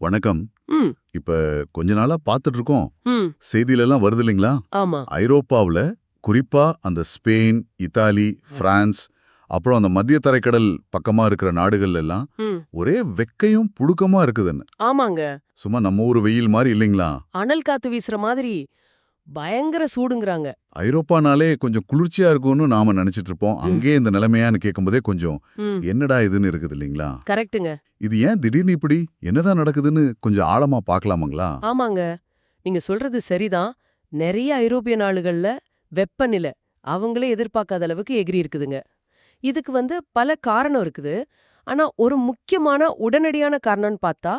வணக்கம். இப்ப கொஞ்ச நாளா பார்த்துட்டு இருக்கோம் செய்தியில எல்லாம் வருது இல்லைங்களா? ஐரோப்பாவுல குறிப்பா அந்த ஸ்பெயின் இத்தாலி பிரான்ஸ் அப்புறம் அந்த மத்திய தரைக்கடல் பக்கமா இருக்கிற நாடுகள் எல்லாம் ஒரே வெக்கையும் புடுக்கமா இருக்குதுன்னு. ஆமாங்க. சும்மா நம்ம ஊர் வெயில் மாதிரி இல்லைங்களா? அனல் காத்து வீசுற மாதிரி. பயங்கர சூடுங்கறாங்க. ஐரோப்பானாலே கொஞ்சம் குளிர்ச்சியா இருக்கும்னு நாம நினைச்சிட்டு இருப்போம். அங்கே இந்த நிலைமையான்னு கேட்கும்போதே கொஞ்சம் என்னடா இதுன்னு இருக்குது இல்லைங்களா? கரெக்ட்டுங்க. இது ஏன் திடீர்னு இப்படி? என்னதான் நடக்குதுன்னு கொஞ்சம் ஆழமா பார்க்கலாமாங்களா? ஆமாங்க. நீங்க சொல்றது சரிதான். நிறைய ஐரோப்பிய நாடுகள்ல வெப்பநிலை அவங்களே எதிர்பார்க்காத அளவுக்கு எகிரி இருக்குதுங்க. இதுக்கு வந்து பல காரணம் இருக்குது. ஆனா ஒரு முக்கியமான உடனடியான காரணம்னு பார்த்தா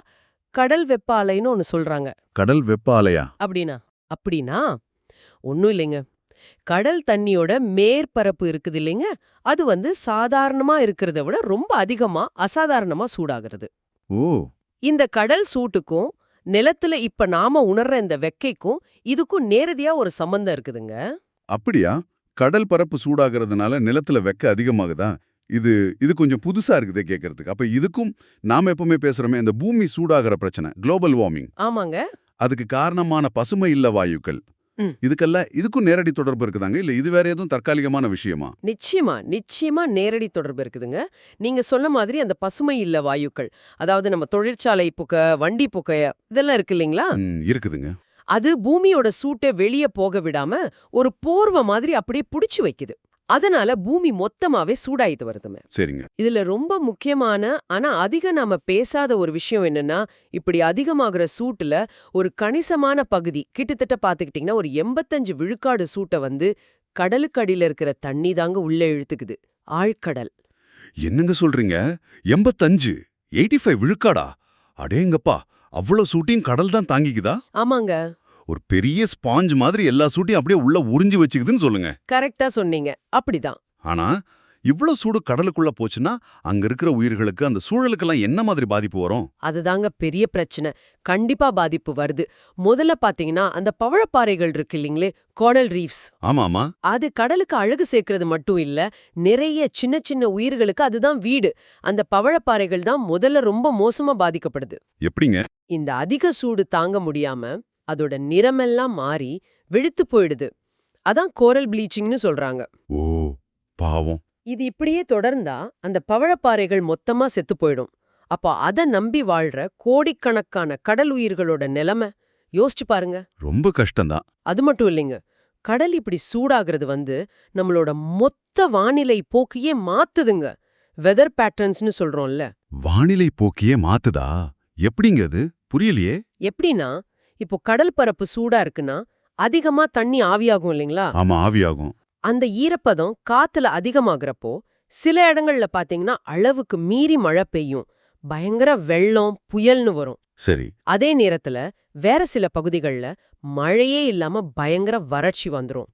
கடல் வெப்ப அலைன்னு ஒன்னு சொல்றாங்க. கடல் வெப்ப அலையா அப்படின்னா அப்படின்னா ஒன்றும் இல்லைங்க. கடல் தண்ணியோட மேற்பரப்பு இருக்குது இல்லைங்க. அது வந்து சாதாரணமா இருக்கிறத விட ரொம்ப அதிகமா அசாதாரணமா சூடாகிறது. ஓ. இந்த கடல் சூட்டுக்கும் நிலத்துல இப்ப நாம உணர்ற இந்த வெக்கைக்கும் இதுக்கும் நேரடியா ஒரு சம்பந்தம் இருக்குதுங்க. அப்படியா? கடல் பரப்பு சூடாகிறதுனால நிலத்துல வெக்க அதிகமாகுதா? இது இது கொஞ்சம் புதுசா இருக்குதே கேட்கறதுக்கு அப்ப இதுக்கும் நாம எப்பவுமே பேசுறோமே இந்த பூமி சூடாகிற பிரச்சனை குளோபல் வார்மிங் ஆமாங்க. அதுக்கு காரணமான பசுமை இல்ல வாயுக்கள். இதுக்கெல்லாம் இதுக்கும் நேரடி தொடர்பு இருக்குதாங்க? இல்ல இது வேற எதுவும் தற்காலிகமான விஷயமா? நிச்சயமா நிச்சயமா நேரடி தொடர்பு இருக்குதுங்க. நீங்க சொன்ன மாதிரி அந்த பசுமை இல்ல வாயுக்கள் அதாவது நம்ம தொழிற்சாலை புகை வண்டி புகை இதெல்லாம் இருக்கு இல்லைங்களா? இருக்குதுங்க. அது பூமியோட சூட்டை வெளிய போக விடாம ஒரு போர்வை மாதிரி அப்படியே புடிச்சு வைக்குது. அதனால பூமி மொத்தமாவே சூடாயிட்டு வருதுமே சரிங்க. இதுல ரொம்ப முக்கியமான ஆனா அதிக நாம பேசாத ஒரு விஷயம் என்னன்னா இப்படி அதிகமாகிற சூட்டுல ஒரு கணிசமான பகுதி கிட்டத்தட்ட பாத்துக்கிட்டீங்கன்னா ஒரு எண்பத்தஞ்சு விழுக்காடு சூட்டை வந்து கடலுக்கு அடியில இருக்கிற தண்ணி தாங்க உள்ள இழுத்துக்குது. ஆழ்கடல். என்னங்க சொல்றீங்க? எண்பத்தஞ்சு? எயிட்டி ஃபைவ் விழுக்காடா? அடேங்கப்பா அவ்வளவு சூட்டையும் கடல் தான் தாங்கிக்குதா? ஆமாங்க. ஒரு பெரிய ஸ்பாஞ்ச் மாதிரி எல்லா சூட்டையும் அப்படியே உள்ள உறிஞ்சு வச்சுக்குதுன்னு சொல்லுங்க. கரெக்டா சொன்னீங்க. அப்படிதான். ஆனா இவ்ளோ சூடு கடலுக்குள்ள போச்சுன்னா அங்க இருக்கிற உயிர்களுக்கு அந்த சூழலுக்கெல்லாம் என்ன மாதிரி பாதிப்பு வரும்? அதுதாங்க பெரிய பிரச்சனை. கண்டிப்பா பாதிப்பு வருது. முதல்ல பாத்தீங்கன்னா அந்த பவழப்பாறைகள் இருக்கு இல்லைங்களே கோடல் ரீஃப்ஸ் ஆமா ஆமா அது கடலுக்கு அழகு சேர்க்கறது மட்டும் இல்ல நிறைய சின்ன சின்ன உயிர்களுக்கு அதுதான் வீடு. அந்த பவழப்பாறைகள் தான் முதல்ல ரொம்ப மோசமா பாதிக்கப்படுது. எப்படிங்க? இந்த அதிக சூடு தாங்க முடியாம அதோட நிறமெல்லாம் மாறி வெளுத்து போயிடுது. அதான் கோரல் ப்ளீச்சிங்னு சொல்றாங்க. ஓ பாவம். இது இப்படியே தொடர்ந்தா அந்த பவழப்பாறைகள் மொத்தமா செத்து போயிடும். அப்போ அத நம்பி வாழ்ற கோடிக்கணக்கான கடல் உயிர்களோட நிலைமை யோசிச்சு பாருங்க. ரொம்ப கஷ்டம்தான். அது மட்டும் இல்லைங்க. கடல் இப்படி சூடாகிறது வந்து நம்மளோட மொத்த வானிலை போக்கையே மாத்துதுங்க. வெதர் பேட்டர்ன்ஸ்னு சொல்றோம்ல. வானிலை போக்கியே மாத்துதா? எப்படிங்க அது? புரியலையே. எப்படின்னா இப்போ கடல் பரப்பு சூடா இருக்குன்னா அதிகமா தண்ணி ஆவியாகும் இல்லைங்களா? ஆமா ஆவியாகும். அந்த ஈரப்பதம் காத்துல அதிகமாகறப்போ சில இடங்கள்ல பாத்தீங்கன்னா அளவுக்கு மீறி மழை பெய்யும். பயங்கர வெள்ளம் புயல்னு வரும். சரி. அதே நேரத்துல வேற சில பகுதிகள்ல மழையே இல்லாம பயங்கர வறட்சி வந்துரும்.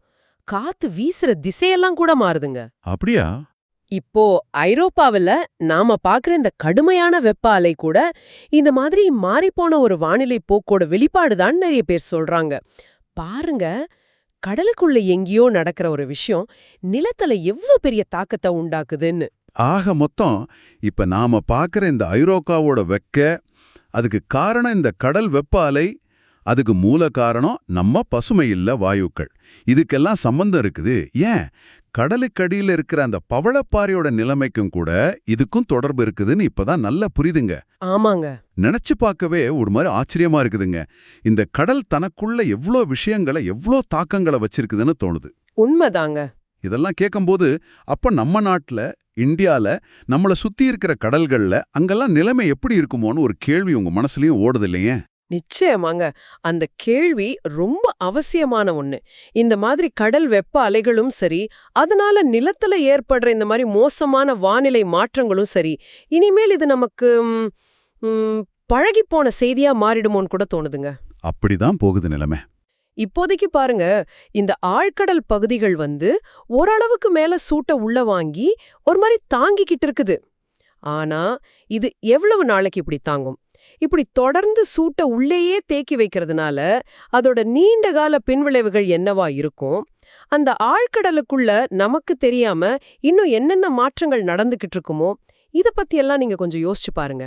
காத்து வீசுற திசையெல்லாம் கூட மாறுதுங்க. அப்படியா? இப்போ ஐரோப்பாவுல நாம பார்க்குற இந்த கடுமையான வெப்ப அலை கூட இந்த மாதிரி மாறிப்போன ஒரு வானிலை போக்கோட வெளிப்பாடுதான் நிறைய பேர் சொல்றாங்க. பாருங்க கடலுக்குள்ள எங்கேயோ நடக்கிற ஒரு விஷயம் நிலத்துல எவ்வளவு பெரிய தாக்கத்தை உண்டாக்குதுன்னு. ஆக மொத்தம் இப்ப நாம பாக்குற இந்த ஐரோக்காவோட வெக்க அதுக்கு காரணம் இந்த கடல் வெப்ப அலை அதுக்கு மூல காரணம் நம்ம பசுமை இல்ல வாயுக்கள். இதுக்கெல்லாம் சம்பந்தம் இருக்குது. ஏன்? கடலுக்கடியில இருக்கிற அந்த பவளப்பாறையோட நிலைமைக்கும் கூட இதுக்கும் தொடர்பு இருக்குதுன்னு இப்பதான் நல்லா புரியுதுங்க. ஆமாங்க. நினைச்சு பார்க்கவே ஒரு மாதிரி ஆச்சரியமா இருக்குதுங்க. இந்த கடல் தனக்குள்ள எவ்ளோ விஷயங்களை எவ்ளோ தாக்கங்களை வச்சிருக்குதுன்னு தோணுது. உண்மைதாங்க. இதெல்லாம் கேட்கும்போது அப்ப நம்ம நாட்டுல இந்தியால நம்மள சுத்தி இருக்கிற கடல்கள்ல அங்கெல்லாம் நிலைமை எப்படி இருக்குமோன்னு ஒரு கேள்வி உங்க மனசுலயும் ஓடுது இல்லையே? நிச்சயமாங்க. அந்த கேள்வி ரொம்ப அவசியமான ஒண்ணு. இந்த மாதிரி கடல் வெப்ப அலைகளும் சரி அதனால நிலத்துல ஏற்படுற இந்த மாதிரி மோசமான வானிலை மாற்றங்களும் சரி இனிமேல் இது நமக்கு ம், பழகிப்போன செய்தியா மாறிடுமோன்னு கூட தோணுதுங்க. அப்படிதான் போகுது நிலைமை. இப்போதைக்கு பாருங்க இந்த ஆழ்கடல் பகுதிகள் வந்து ஓரளவுக்கு மேல சூட்ட உள்ள வாங்கி ஒரு மாதிரி தாங்கிக்கிட்டு இருக்குது. ஆனா இது எவ்வளவு நாளைக்கு இப்படி தாங்கும்? இப்படி தொடர்ந்து சூட்ட உள்ளேயே தேக்கி வைக்கிறதுனால அதோட நீண்ட கால பின்விளைவுகள் என்னவா இருக்கும்? அந்த ஆழ்கடலுக்குள்ள நமக்கு தெரியாம இன்னும் என்னென்ன மாற்றங்கள் நடந்துகிட்டு இருக்குமோ? இத பத்தி எல்லாம் நீங்க கொஞ்சம் யோசிச்சு பாருங்க.